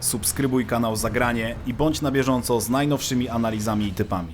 subskrybuj kanał Zagranie i bądź na bieżąco z najnowszymi analizami i typami.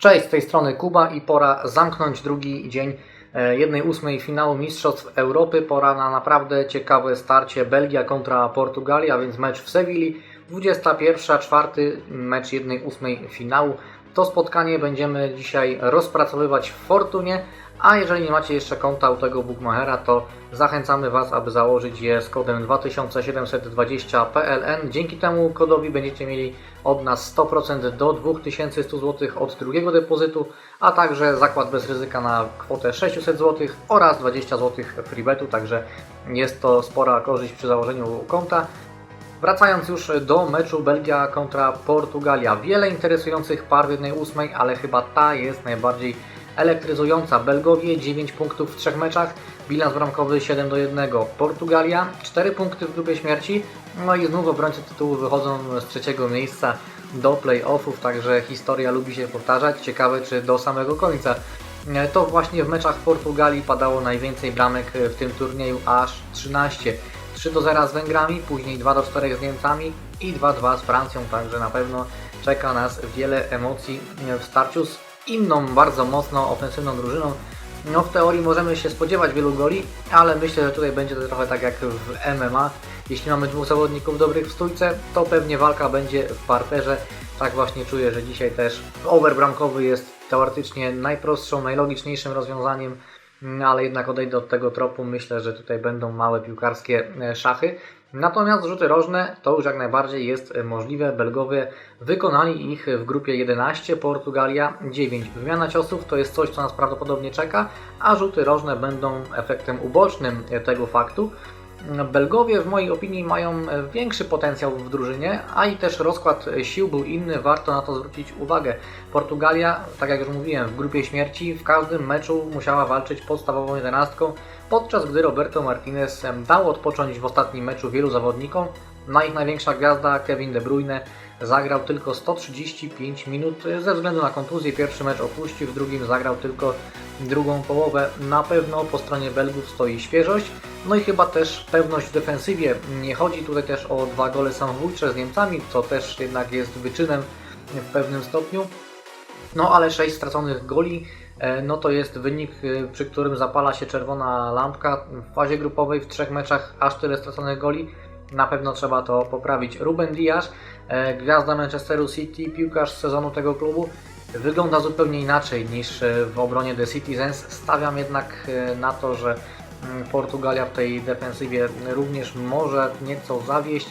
Cześć, z tej strony Kuba i pora zamknąć drugi dzień e, jednej ósmej finału Mistrzostw Europy. Pora na naprawdę ciekawe starcie Belgia kontra Portugalia, więc mecz w Sewilli. 21, czwarty mecz jednej ósmej finału. To spotkanie będziemy dzisiaj rozpracowywać w Fortunie, a jeżeli nie macie jeszcze konta u tego Bookmachera, to zachęcamy Was, aby założyć je z kodem 2720 PLN. Dzięki temu kodowi będziecie mieli od nas 100% do 2100 zł od drugiego depozytu, a także zakład bez ryzyka na kwotę 600 zł oraz 20 zł freebetu, także jest to spora korzyść przy założeniu konta. Wracając już do meczu Belgia kontra Portugalia. Wiele interesujących par w 1-8, ale chyba ta jest najbardziej elektryzująca. Belgowie 9 punktów w trzech meczach, bilans bramkowy 7 do 1. Portugalia 4 punkty w grupie śmierci, no i znów obrońcy tytułu wychodzą z trzeciego miejsca do play-offów, także historia lubi się powtarzać. Ciekawe czy do samego końca. To właśnie w meczach Portugalii padało najwięcej bramek w tym turnieju, aż 13. 3 do 0 z Węgrami, później 2 do 4 z Niemcami i 2-2 z Francją, także na pewno czeka nas wiele emocji w starciu z inną, bardzo mocno ofensywną drużyną. No w teorii możemy się spodziewać wielu goli, ale myślę, że tutaj będzie to trochę tak jak w MMA. Jeśli mamy dwóch zawodników dobrych w stójce, to pewnie walka będzie w parterze. Tak właśnie czuję, że dzisiaj też over bramkowy jest teoretycznie najprostszą, najlogiczniejszym rozwiązaniem, ale jednak odejdę od tego tropu. Myślę, że tutaj będą małe piłkarskie e, szachy. Natomiast rzuty rożne to już jak najbardziej jest możliwe. Belgowie wykonali ich w grupie 11, Portugalia 9. Wymiana ciosów to jest coś, co nas prawdopodobnie czeka, a rzuty rożne będą efektem ubocznym tego faktu. Belgowie w mojej opinii mają większy potencjał w drużynie, a i też rozkład sił był inny, warto na to zwrócić uwagę. Portugalia, tak jak już mówiłem, w grupie śmierci w każdym meczu musiała walczyć podstawową jedenastką, podczas gdy Roberto Martinez dał odpocząć w ostatnim meczu wielu zawodnikom. Na ich największa gwiazda Kevin De Bruyne zagrał tylko 135 minut ze względu na kontuzję. Pierwszy mecz opuścił, w drugim zagrał tylko drugą połowę. Na pewno po stronie Belgów stoi świeżość, no i chyba też pewność w defensywie. Nie chodzi tutaj też o dwa gole samobójcze z Niemcami, co też jednak jest wyczynem w pewnym stopniu. No ale 6 straconych goli no to jest wynik, przy którym zapala się czerwona lampka w fazie grupowej w trzech meczach aż tyle straconych goli. Na pewno trzeba to poprawić. Ruben Dias, gwiazda Manchesteru City, piłkarz sezonu tego klubu, wygląda zupełnie inaczej niż w obronie The Citizens. Stawiam jednak na to, że Portugalia w tej defensywie również może nieco zawieść.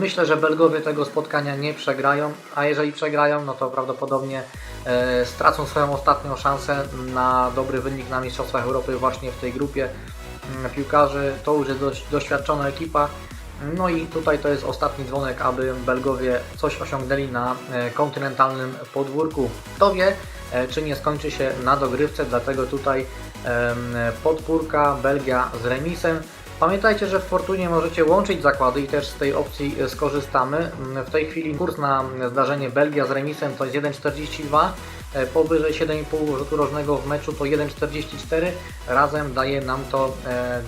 Myślę, że Belgowie tego spotkania nie przegrają, a jeżeli przegrają, no to prawdopodobnie e, stracą swoją ostatnią szansę na dobry wynik na Mistrzostwach Europy właśnie w tej grupie piłkarzy. To już jest dość doświadczona ekipa. No i tutaj to jest ostatni dzwonek, aby Belgowie coś osiągnęli na e, kontynentalnym podwórku. Kto wie, e, czy nie skończy się na dogrywce, dlatego tutaj podwórka Belgia z remisem. Pamiętajcie, że w Fortunie możecie łączyć zakłady i też z tej opcji skorzystamy. W tej chwili kurs na zdarzenie Belgia z remisem to jest 1,42, powyżej 7,5 rzutu rożnego w meczu to 1,44, razem daje nam to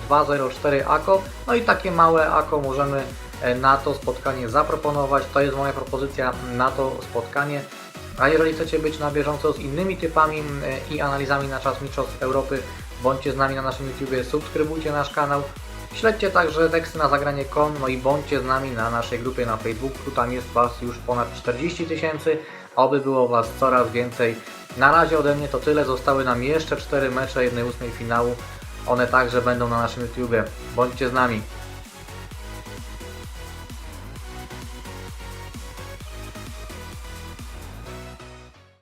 2,04 AKO. No i takie małe AKO możemy na to spotkanie zaproponować. To jest moja propozycja na to spotkanie. A jeżeli chcecie być na bieżąco z innymi typami i analizami na czas Mistrzostw Europy, bądźcie z nami na naszym YouTube, subskrybujcie nasz kanał. Śledźcie także teksty na zagranie.com, no i bądźcie z nami na naszej grupie na Facebooku, tam jest Was już ponad 40 tysięcy, oby było Was coraz więcej. Na razie ode mnie to tyle, zostały nam jeszcze 4 mecze 1-8 finału, one także będą na naszym YouTube. Bądźcie z nami.